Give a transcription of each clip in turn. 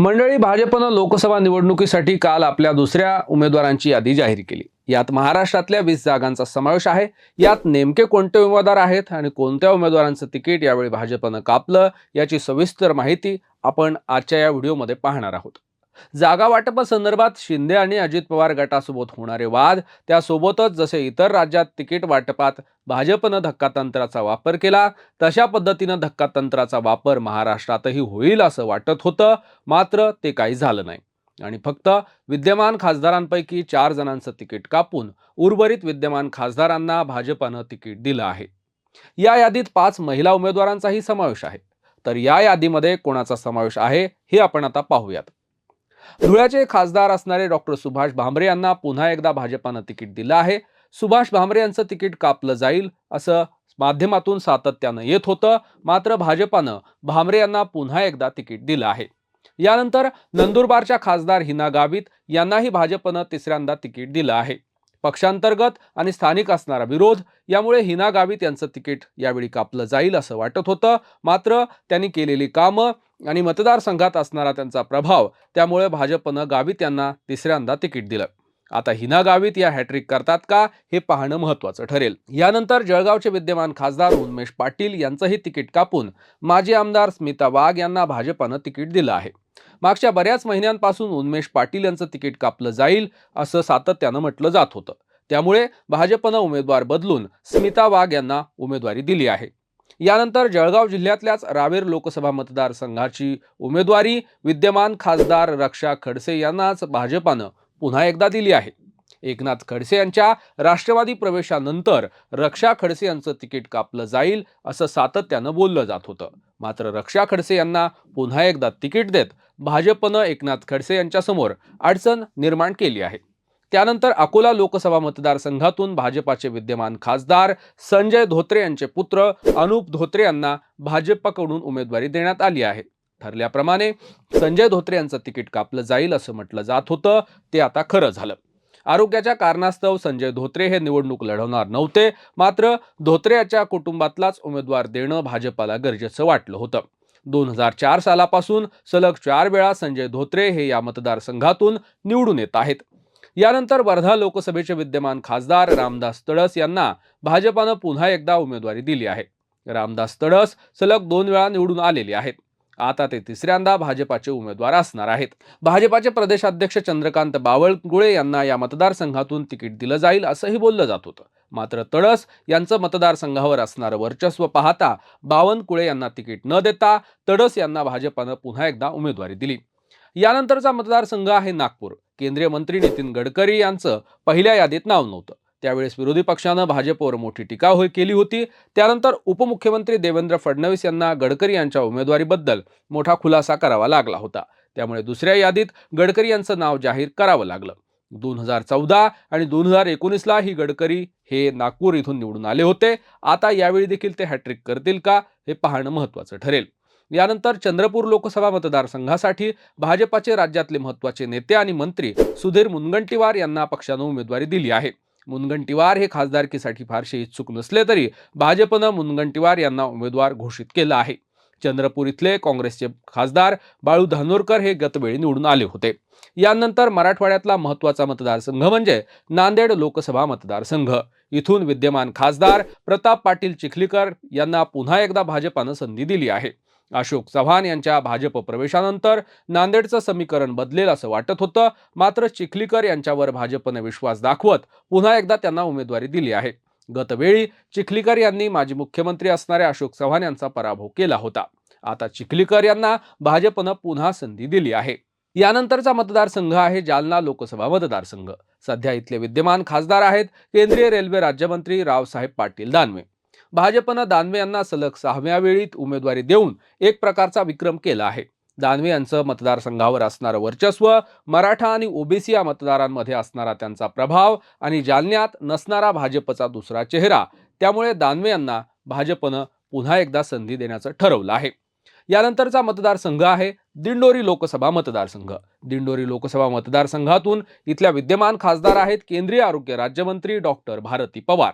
मंडळी भाजपनं लोकसभा निवडणुकीसाठी काल आपल्या दुसऱ्या उमेदवारांची यादी जाहीर केली. यात महाराष्ट्रातल्या वीस जागांचा समावेश आहे. यात नेमके कोणते उमेदवार आहेत आणि कोणत्या उमेदवारांचं तिकीट यावेळी भाजपनं कापलं याची सविस्तर माहिती आपण आजच्या या व्हिडिओमध्ये पाहणार आहोत. जागा वाटपासंदर्भात शिंदे आणि अजित पवार गटासोबत होणारे वाद त्यासोबतच जसे इतर राज्यात तिकीट वाटपात भाजपनं धक्कातंत्राचा वापर केला तशा पद्धतीनं धक्कातंत्राचा वापर महाराष्ट्रातही होईल असं वाटत होतं मात्र ते काही झालं नाही. आणि फक्त विद्यमान खासदारांपैकी चार जणांचं तिकीट कापून उर्वरित विद्यमान खासदारांना भाजपानं तिकीट दिलं आहे. या यादीत पाच महिला उमेदवारांचाही समावेश आहे. तर या यादीमध्ये कोणाचा समावेश आहे हे आपण आता पाहूयात. धुळ्याचे खासदार असणारे डॉक्टर सुभाष भामरे यांना पुन्हा एकदा भाजपानं तिकीट दिलं आहे. सुभाष भामरे यांचं तिकीट कापलं जाईल असं माध्यमातून सातत्यानं येत होतं. मात्र भाजपानं भामरे यांना पुन्हा एकदा तिकीट दिलं आहे. यानंतर नंदुरबारच्या खासदार हिना गावित यांनाही भाजपनं तिसऱ्यांदा तिकीट दिलं आहे. पक्षांतर्गत आणि स्थानिक असणारा विरोध यामुळे हिना गावित यांचं तिकीट यावेळी कापलं जाईल असं वाटत होतं. मात्र त्यांनी केलेली कामं आणि मतदारसंघात असणारा त्यांचा प्रभाव त्यामुळे भाजपनं गावित यांना तिसऱ्यांदा तिकीट दिलं. आता हिना गावित या हॅट्रिक करतात का हे पाहणं महत्त्वाचं ठरेल. यानंतर जळगावचे विद्यमान खासदार उन्मेश पाटील यांचंही तिकीट कापून माजी आमदार स्मिता वाघ यांना भाजपानं तिकीट दिलं आहे. मागच्या बऱ्याच महिन्यांपासून उन्मेश पाटील यांचं तिकीट कापलं जाईल असं सातत्यानं म्हटलं जात होतं. त्यामुळे भाजपनं उमेदवार बदलून स्मिता वाघ यांना उमेदवारी दिली आहे. यानंतर जळगाव जिल्ह्यातल्याच रावेर लोकसभा मतदारसंघाची उमेदवारी विद्यमान खासदार रक्षा खडसे यांनाच भाजपानं पुन्हा एकदा दिली आहे. एकनाथ खडसे यांच्या राष्ट्रवादी प्रवेशानंतर रक्षा खडसे यांचं तिकीट कापलं जाईल असं सातत्यानं बोललं जात होतं. मात्र रक्षा खडसे यांना पुन्हा एकदा तिकीट देत भाजपनं एकनाथ खडसे यांच्यासमोर अडचण निर्माण केली आहे. त्यानंतर अकोला लोकसभा मतदारसंघातून भाजपाचे विद्यमान खासदार संजय धोत्रे यांचे पुत्र अनुप धोत्रे यांना भाजपकडून उमेदवारी देण्यात आली आहे. ठरल्याप्रमाणे संजय धोत्रे यांचं तिकीट कापलं जाईल असं म्हटलं जात होतं. ते आता खरं झालं. आरोग्याच्या कारणास्तव संजय धोत्रे हे निवडणूक लढवणार नव्हते. मात्र धोत्रे याच्या कुटुंबातलाच उमेदवार देणं भाजपाला गरजेचं वाटलं होतं. दोन हजार चार सालापासून सलग चार वेळा संजय धोत्रे हे या मतदारसंघातून निवडून येत आहेत. यानंतर वर्धा लोकसभेचे विद्यमान खासदार रामदास तडस यांना भाजपानं पुन्हा एकदा उमेदवारी दिली आहे. रामदास तडस सलग दोन वेळा निवडून आलेले आहेत. आता ते तिसऱ्यांदा भाजपाचे उमेदवार असणार आहेत. भाजपाचे प्रदेशाध्यक्ष चंद्रकांत बावळकुळे यांना या मतदारसंघातून तिकीट दिलं जाईल असंही बोललं जात होतं. मात्र तडस यांचं मतदारसंघावर असणारं वर्चस्व पाहता बावनकुळे यांना तिकीट न देता तडस यांना भाजपानं पुन्हा एकदा उमेदवारी दिली. यानंतरचा मतदारसंघ आहे नागपूर. केंद्रीय मंत्री नितीन गडकरी यांचं पहिल्या यादीत नाव नव्हतं. त्यावेळेस विरोधी पक्षानं भाजपवर मोठी टीका केली होती. त्यानंतर उपमुख्यमंत्री देवेंद्र फडणवीस यांना गडकरी यांच्या उमेदवारीबद्दल मोठा खुलासा करावा लागला होता. त्यामुळे दुसऱ्या यादीत गडकरी यांचं नाव जाहीर करावं लागलं. दोन हजार चौदा आणि दोन हजार एकोणीसला ही गडकरी हे नागपूर इथून निवडून आले होते. आता यावेळी देखील ते हॅट्रिक करतील का हे पाहणं महत्त्वाचं ठरेल. यानंतर चंद्रपूर लोकसभा मतदारसंघासाठी भाजपाचे राज्यातले महत्त्वाचे नेते आणि मंत्री सुधीर मुनगंटीवार यांना पक्षानं उमेदवारी दिली आहे. मुनगंटीवार हे खासदारकीसाठी फारसे इच्छुक नसले तरी भाजपनं मुनगंटीवार यांना उमेदवार घोषित केला आहे. चंद्रपूर इथले काँग्रेसचे खासदार बाळू धानोरकर हे गतवेळी निवडून आले होते. यानंतर मराठवाड्यातला महत्त्वाचा मतदारसंघ म्हणजे नांदेड लोकसभा मतदारसंघ. इथून विद्यमान खासदार प्रताप पाटील चिखलीकर यांना पुन्हा एकदा भाजपानं संधी दिली आहे. अशोक चव्हाण यांच्या भाजप प्रवेशानंतर नांदेडचं समीकरण बदलेल असं वाटत होतं. मात्र चिखलीकर यांच्यावर भाजपनं विश्वास दाखवत पुन्हा एकदा त्यांना उमेदवारी दिली आहे. गतवेळी चिखलीकर यांनी माजी मुख्यमंत्री असणाऱ्या अशोक चव्हाण यांचा पराभव केला होता. आता चिखलीकर यांना भाजपनं पुन्हा संधी दिली आहे. यानंतरचा मतदारसंघ आहे जालना लोकसभा मतदारसंघ. सध्या इथले विद्यमान खासदार आहेत केंद्रीय रेल्वे राज्यमंत्री रावसाहेब पाटील दानवे. भाजपनं दानवे यांना सलग सहाव्या वेळीत उमेदवारी देऊन एक प्रकारचा विक्रम केला आहे. दानवे यांचं मतदारसंघावर असणारं वर्चस्व मराठा आणि ओबीसी या मतदारांमध्ये असणारा त्यांचा प्रभाव आणि जालन्यात नसणारा भाजपचा दुसरा चेहरा त्यामुळे दानवे यांना भाजपनं पुन्हा एकदा संधी देण्याचं ठरवलं आहे. यानंतरचा मतदारसंघ आहे दिंडोरी लोकसभा मतदारसंघ. दिंडोरी लोकसभा मतदारसंघातून इथल्या विद्यमान खासदार आहेत केंद्रीय आरोग्य राज्यमंत्री डॉक्टर भारती पवार.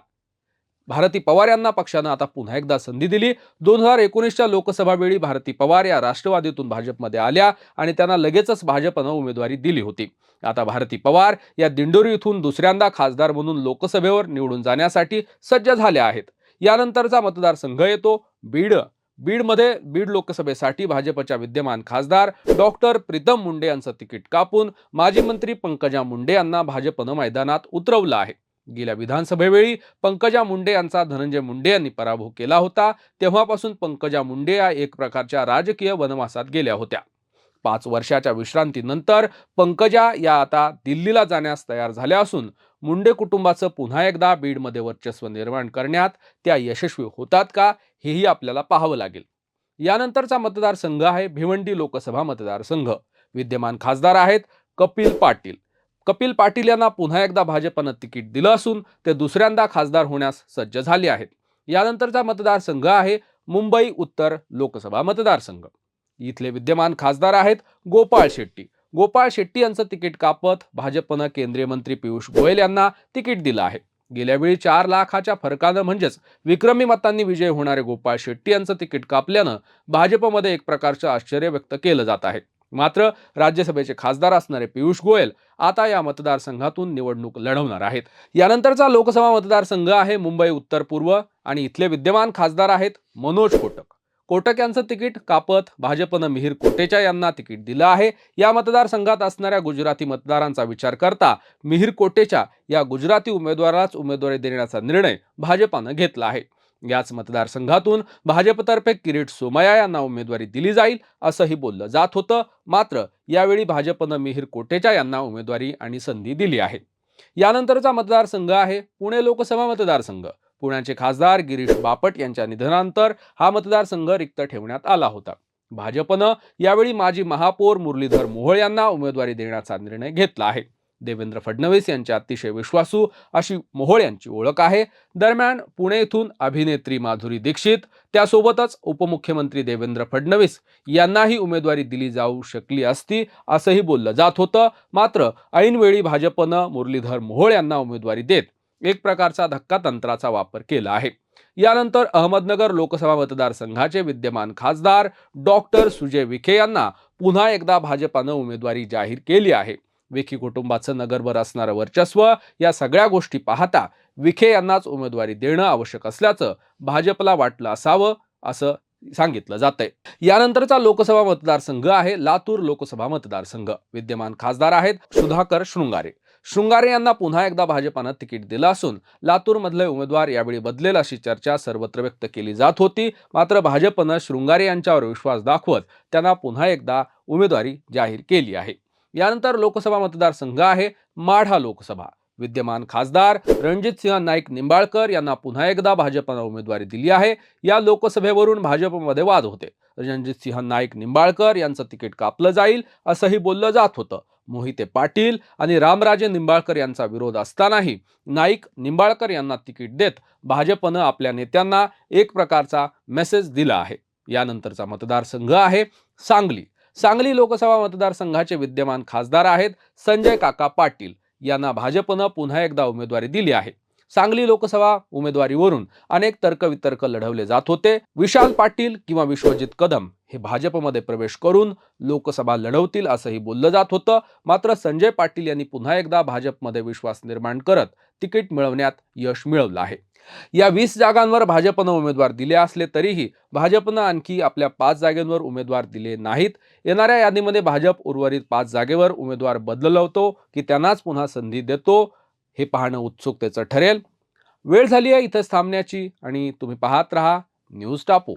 भारती पवार यांना पक्षानं आता पुन्हा एकदा संधी दिली. दोन हजार एकोणीसच्या लोकसभा वेळी भारती पवार या राष्ट्रवादीतून भाजपमध्ये आल्या आणि त्यांना लगेचच भाजपनं उमेदवारी दिली होती. आता भारती पवार या दिंडोरी इथून दुसऱ्यांदा खासदार म्हणून लोकसभेवर निवडून जाण्यासाठी सज्ज झाल्या आहेत. यानंतरचा मतदारसंघ येतो. बीड. बीडमध्ये बीड लोकसभेसाठी भाजपच्या विद्यमान खासदार डॉक्टर प्रीतम मुंडे यांचं तिकीट कापून माजी मंत्री पंकजा मुंडे यांना भाजपनं मैदानात उतरवलं आहे. गेल्या विधानसभेवेळी पंकजा मुंडे यांचा धनंजय मुंडे यांनी पराभव केला होता. तेव्हापासून पंकजा मुंडे या एक प्रकारच्या राजकीय वनवासात गेल्या होत्या. पाच वर्षाच्या विश्रांतीनंतर पंकजा या आता दिल्लीला जाण्यास तयार झाल्या असून मुंडे कुटुंबाचं पुन्हा एकदा बीडमध्ये वर्चस्व निर्माण करण्यात त्या यशस्वी होतात का हेही आपल्याला पाहावं लागेल. यानंतरचा मतदारसंघ आहे भिवंडी लोकसभा मतदारसंघ. विद्यमान खासदार आहेत कपिल पाटील. कपिल पाटील यांना पुन्हा एकदा भाजपनं तिकीट दिलं असून ते दुसऱ्यांदा खासदार होण्यास सज्ज झाले आहेत. यानंतरचा मतदारसंघ आहे मुंबई उत्तर लोकसभा मतदारसंघ. इथले विद्यमान खासदार आहेत गोपाळ शेट्टी. गोपाळ शेट्टी यांचं तिकीट कापत भाजपनं केंद्रीय मंत्री पियुष गोयल यांना तिकीट दिलं आहे. गेल्यावेळी चार लाखाच्या फरकानं म्हणजेच विक्रमी मतांनी विजय होणारे गोपाळ शेट्टी यांचं तिकीट कापल्यानं भाजपमध्ये एक प्रकारचं आश्चर्य व्यक्त केलं जात आहे. मात्र राज्यसभेचे खासदार असणारे पियुष गोयल आता या मतदारसंघातून निवडणूक लढवणार आहेत. यानंतरचा लोकसभा मतदारसंघ आहे मुंबई उत्तर पूर्व आणि इथले विद्यमान खासदार आहेत मनोज कोटक. कोटक यांचं तिकीट कापत भाजपनं मिहीर कोटेचा यांना तिकीट दिलं आहे. या मतदारसंघात असणाऱ्या गुजराती मतदारांचा विचार करता मिहीर कोटेचा या गुजराती उमेदवारालाच उमेदवारी देण्याचा निर्णय भाजपानं घेतला आहे. याच मतदारसंघातून भाजपतर्फे किरीट सोमया यांना उमेदवारी दिली जाईल असंही बोललं जात होतं. मात्र यावेळी भाजपनं मिहीर कोटेचा यांना उमेदवारी आणि संधी दिली आहे. यानंतरचा मतदारसंघ आहे पुणे लोकसभा मतदारसंघ. पुण्याचे खासदार गिरीश बापट यांच्या निधनानंतर हा मतदारसंघ रिक्त ठेवण्यात आला होता. भाजपनं यावेळी माजी महापौर मुरलीधर मोहोळ यांना उमेदवारी देण्याचा निर्णय घेतला आहे. देवेंद्र फडणवीस यांच्या अतिशय विश्वासू अशी मोहोळ यांची ओळख आहे. दरम्यान पुणे येथून अभिनेत्री माधुरी दीक्षित त्यासोबतच उपमुख्यमंत्री देवेंद्र फडणवीस यांनाही उमेदवारी दिली जाऊ शकली असती असंही बोललं जात होतं. मात्र ऐनवेळी भाजपनं मुरलीधर मोहोळ यांना उमेदवारी देत एक प्रकारचा धक्का तंत्राचा वापर केला आहे. यानंतर अहमदनगर लोकसभा मतदारसंघाचे विद्यमान खासदार डॉक्टर सुजय विखे यांना पुन्हा एकदा भाजपानं उमेदवारी जाहीर केली आहे. विखे कुटुंबाचं नगरभर असणारं वर्चस्व या सगळ्या गोष्टी पाहता विखे यांनाच उमेदवारी देणं आवश्यक असल्याचं भाजपला वाटलं असावं असं सांगितलं जातंय. यानंतरचा लोकसभा मतदारसंघ आहे लातूर लोकसभा मतदारसंघ. विद्यमान खासदार आहेत सुधाकर शृंगारे. शृंगारे यांना पुन्हा एकदा भाजपानं तिकीट दिलं असून लातूरमधले उमेदवार यावेळी बदलेल अशी चर्चा सर्वत्र व्यक्त केली जात होती. मात्र भाजपनं शृंगारे यांच्यावर विश्वास दाखवत त्यांना पुन्हा एकदा उमेदवारी जाहीर केली आहे. यानंतर लोकसभा मतदारसंघ आहे माढा लोकसभा. विद्यमान खासदार रणजित सिंह नाईक निंबाळकर यांना पुन्हा एकदा भाजपनं उमेदवारी दिली आहे. या लोकसभेवरून भाजपमध्ये वाद होते. रणजित सिंह नाईक निंबाळकर यांचं तिकीट कापलं जाईल असंही बोललं जात होतं. मोहिते पाटील आणि रामराजे निंबाळकर यांचा विरोध असतानाही नाईक निंबाळकर यांना तिकीट देत भाजपनं आपल्या नेत्यांना एक प्रकारचा मेसेज दिला आहे. यानंतरचा मतदारसंघ आहे सांगली. सांगली लोकसभा मतदारसंघाचे विद्यमान खासदार आहेत संजय काका पाटील. यांना भाजपनं पुन्हा एकदा उमेदवारी दिली आहे. सांगली लोकसभा उमेदवारीवरून अनेक तर्कवितर्क लढवले जात होते. विशाल पाटील किंवा विश्वजित कदम हे भाजपमध्ये प्रवेश करून लोकसभा लढवतील असंही बोललं जात होतं. मात्र संजय पाटील यांनी पुन्हा एकदा भाजपमध्ये विश्वास निर्माण करत तिकीट मिळवण्यात यश मिळवलं आहे. या वीस जागांवर भाजपनं उमेदवार दिले असले तरीही भाजपनं आणखी आपल्या पाच जागेंवर उमेदवार दिले नाहीत. येणाऱ्या यादीमध्ये भाजप उर्वरित पाच जागेवर उमेदवार बदलवतो की त्यांनाच पुन्हा संधी देतो. हे पाहणं उत्सुकतेचं ठरेल. वेळ झाली आहे इथंच थांबण्याची आणि तुम्ही पाहत राहा न्यूज टापू.